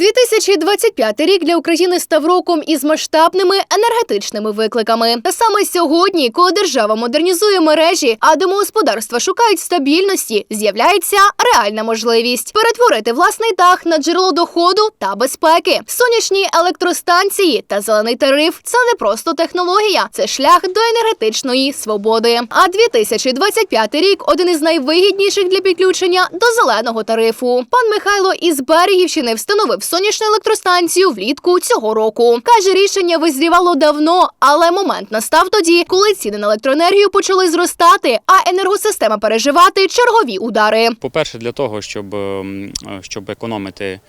2025 рік для України став роком із масштабними енергетичними викликами. Та саме сьогодні, коли держава модернізує мережі, а домогосподарства шукають стабільності, з'являється реальна можливість перетворити власний дах на джерело доходу та безпеки. Сонячні електростанції та зелений тариф це не просто технологія, це шлях до енергетичної свободи. А 2025 рік один із найвигідніших для підключення до зеленого тарифу. Пан Михайло із Берегівщини встановив сонячну електростанцію влітку цього року. Каже, рішення визрівало давно, але момент настав тоді, коли ціни на електроенергію почали зростати, а енергосистема переживати чергові удари. По-перше, для того, щоб, ем, е, щоб економити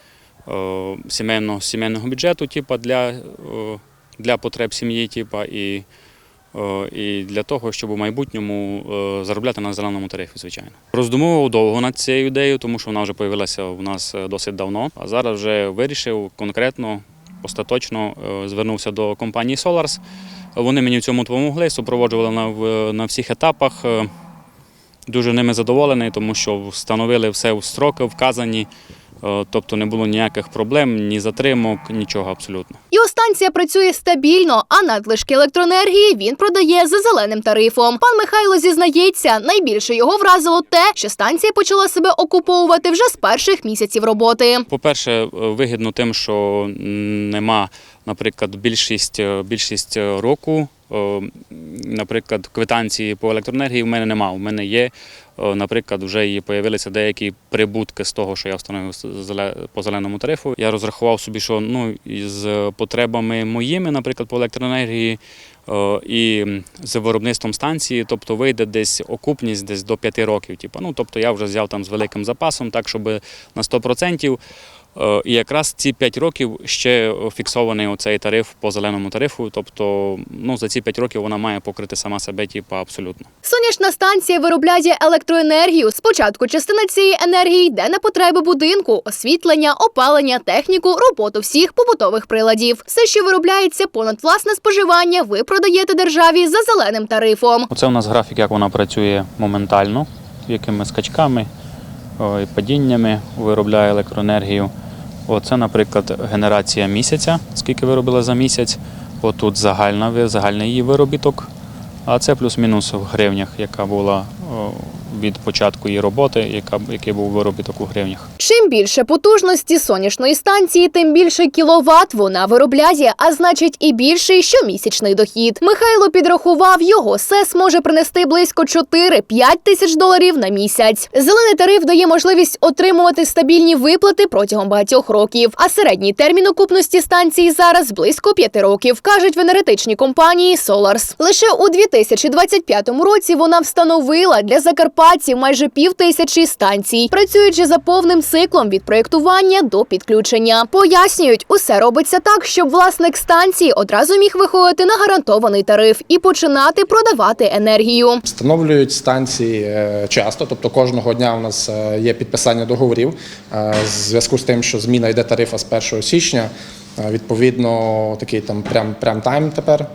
е, сімейного, сімейного бюджету, типа, для, е, для потреб сім'ї, типа, і, і для того, щоб у майбутньому е, заробляти на зеленому тарифі, звичайно. Роздумував довго над цією ідеєю, тому що вона вже з'явилася у нас е, досить давно. А зараз вже вирішив конкретно, остаточно е, звернувся до компанії Solars. Вони мені в цьому допомогли, супроводжували на, на всіх етапах. Е, Дуже ними задоволений, тому що встановили все в строки вказані, е, тобто не було ніяких проблем, ні затримок, нічого абсолютно. Його станція працює стабільно, а надлишки електроенергії він продає за зеленим тарифом. Пан Михайло зізнається, найбільше його вразило те, що станція почала себе окуповувати вже з перших місяців роботи. По-перше, е, вигідно тим, що нема, наприклад, більшість, е, більшість року. Наприклад, квитанції по електроенергії в мене нема. У мене є, наприклад, вже і з'явилися деякі прибутки з того, що я встановив по зеленому тарифу. Я розрахував собі, що ну, із потребами моїми, наприклад, по електроенергії і з виробництвом станції, тобто вийде десь окупність десь до 5 років. Типу. Ну, тобто я вже взяв там з великим запасом, так щоб на 100%. Е, І якраз ці 5 років ще фіксований оцей тариф по зеленому тарифу. Тобто, ну за ці 5 років вона має покрити сама себе, типу, абсолютно. Сонячна станція виробляє електроенергію. Спочатку частина цієї енергії йде на потреби будинку, освітлення, опалення, техніку, роботу всіх побутових приладів. Все, що виробляється понад власне споживання, ви продаєте державі за зеленим тарифом. Оце у нас графік, як вона працює моментально, якими скачками і падіннями виробляє електроенергію. Оце, наприклад, генерація місяця, скільки виробила за місяць. Отут загальна, загальний її виробіток, а це плюс-мінус в гривнях, яка була від початку її роботи, яка, який був виробіток у гривнях. Чим більше потужності сонячної станції, тим більше кіловат вона виробляє, а значить і більший щомісячний дохід. Михайло підрахував, його СЕС може принести близько 4-5 тисяч доларів на місяць. Зелений тариф дає можливість отримувати стабільні виплати протягом багатьох років. А середній термін окупності станції зараз близько 5 років, кажуть в енергетичній компанії Solars. Лише у 2025 році вона встановила для закарпатців майже пів тисячі станцій, працюючи за повним циклом від проєктування до підключення. Пояснюють, усе робиться так, щоб власник станції одразу міг виходити на гарантований тариф і починати продавати енергію. Встановлюють станції е, часто, тобто кожного дня у нас е, є підписання договорів. Е, В зв'язку з тим, що зміна йде тарифа з 1 січня, е, відповідно, такий там прям, прям тайм тепер.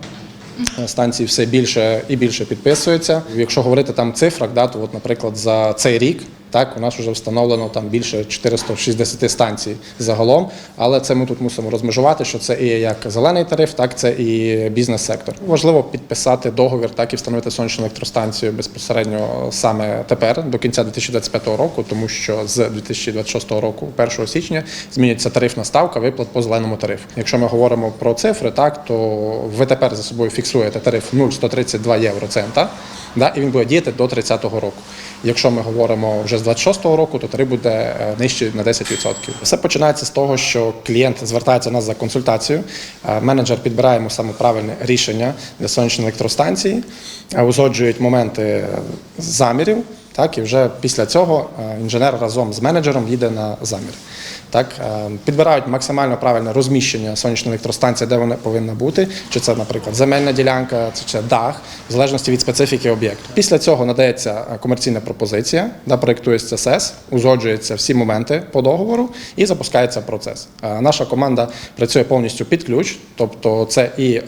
Е, Станції все більше і більше підписується. Якщо говорити там цифрах, да, то от, наприклад, за цей рік так у нас вже встановлено там більше 460 станцій загалом. Але це ми тут мусимо розмежувати, що це і як зелений тариф, так це і бізнес-сектор. Важливо підписати договір, так і встановити сонячну електростанцію безпосередньо саме тепер, до кінця 2025 року, тому що з 2026 року, 1 січня, змінюється тарифна ставка виплат по зеленому тарифу. Якщо ми говоримо про цифри, так то ви тепер за собою фіксуєте тариф 0,132 євроцента, да, і він буде діяти до 30-го року. Якщо ми говоримо вже з 26-го року, то тариф буде нижче на 10%. Все починається з того, що клієнт звертається до нас за консультацією. е, Менеджер підбирає саме правильне рішення для сонячної електростанції, е, узгоджують моменти замірів. Так, і вже після цього е, інженер разом з менеджером їде на замір. Так, е, підбирають максимально правильне розміщення сонячної електростанції, де вона повинна бути, чи це, наприклад, земельна ділянка, чи це дах, в залежності від специфіки об'єкту. Після цього надається е, комерційна пропозиція, да, проєктується СЕС, узгоджуються всі моменти по договору і запускається процес. Е, Наша команда працює повністю під ключ, тобто це і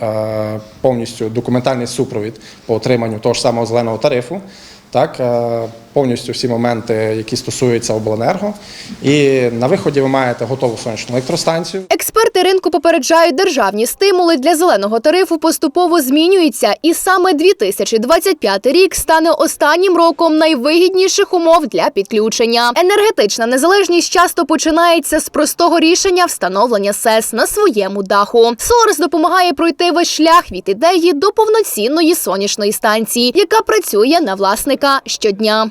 повністю документальний супровід по отриманню того ж самого зеленого тарифу. Так, е, повністю всі моменти, які стосуються обленерго. І на виході ви маєте готову сонячну електростанцію. Експерти ринку попереджають, державні стимули для зеленого тарифу поступово змінюються, і саме 2025 рік стане останнім роком найвигідніших умов для підключення. Енергетична незалежність часто починається з простого рішення встановлення СЕС на своєму даху. Сорс допомагає пройти весь шлях від ідеї до повноцінної сонячної станції, яка працює на власника щодня.